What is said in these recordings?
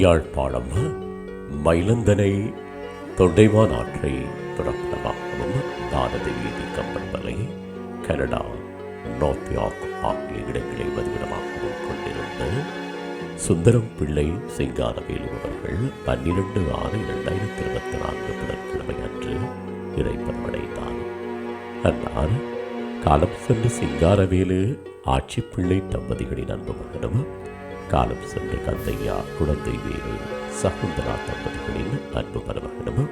யாழ்ப்பாணம் மயிலந்தனை தொண்டைவான் ஆற்றை பிறப்பிடமாகவும் பாரதி வீதி கம்பன்பலை கனடா நார்த் யார்க் ஆகிய இடங்களை வதிவிடமாகவும் கொண்டிருந்த சுந்தரம் பிள்ளை சிங்காரவேலு அவர்கள் பன்னிரண்டு ஆறு இரண்டாயிரத்தி இருபத்தி நான்கு புதன்கிழமை அன்று இறைப்பதமடைந்தார் அன்னார் காலம் சென்று சிங்காரவேலு ஆட்சிப்பிள்ளை தம்பதிகளின் அன்பு மகனும் காலம் சென்று கந்தையா குழந்தை வேலு சகுந்தரா தம்பதிகளின் அன்பு மருமகனும்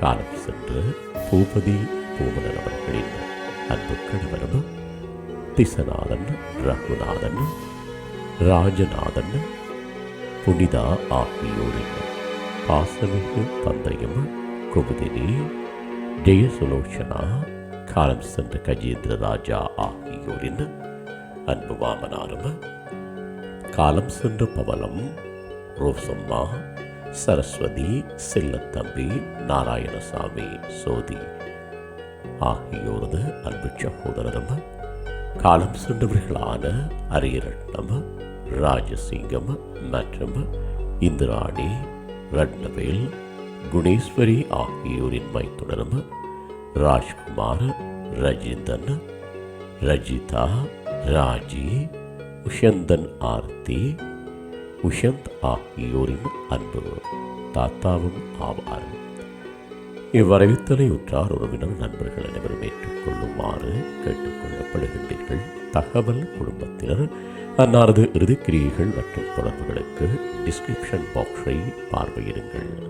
காலம் சென்று பூபதி பூமலன் அவர்களின் அன்பு கணவரும் திசநாதன் ரகுநாதன் ராஜநாதன் புனிதா ஆகியோரின் பாசமிகு தந்தையும் குமுதினி ஜெயசுலோச்சனா காலம் சென்ற கஜேந்திர ராஜா ஆகியோரின் அன்பு வாமனாரும் காலம் சென்ற பவளம் ரோசம்மா சரஸ்வதி செல்லத்தம்பி நாராயணசாமி சோதி. ஆகியோரது அன்பு சகோதரரும் காலம் சென்றவர்களான அரியரட்னம் ராஜசிங்கம் மற்றும் இந்திராணி ரட்னவேல் குணேஸ்வரி ஆகியோரின் மைத்துடரும் ராஜ்குமார் ரஜிந்தன் ரஜிதா ராஜி உஷந்தன் ஆர்த்தி உஷந்த் ஆகியோரின் அன்பு. தாத்தாவும் ஆவார் இவ்வரவித்தலை உற்றார் உறவினர் நண்பர்கள் அனைவரும் ஏற்றுக்கொள்ளுமாறு கேட்டுக்கொள்ளப்படுகின்றீர்கள். தகவல் குடும்பத்தினர் அன்னாரது இறுதிக்கிரியைகள் மற்றும் தொடர்புகளுக்கு டிஸ்கிரிப்ஷன் பாக்ஸை பார்வையிடுங்கள்.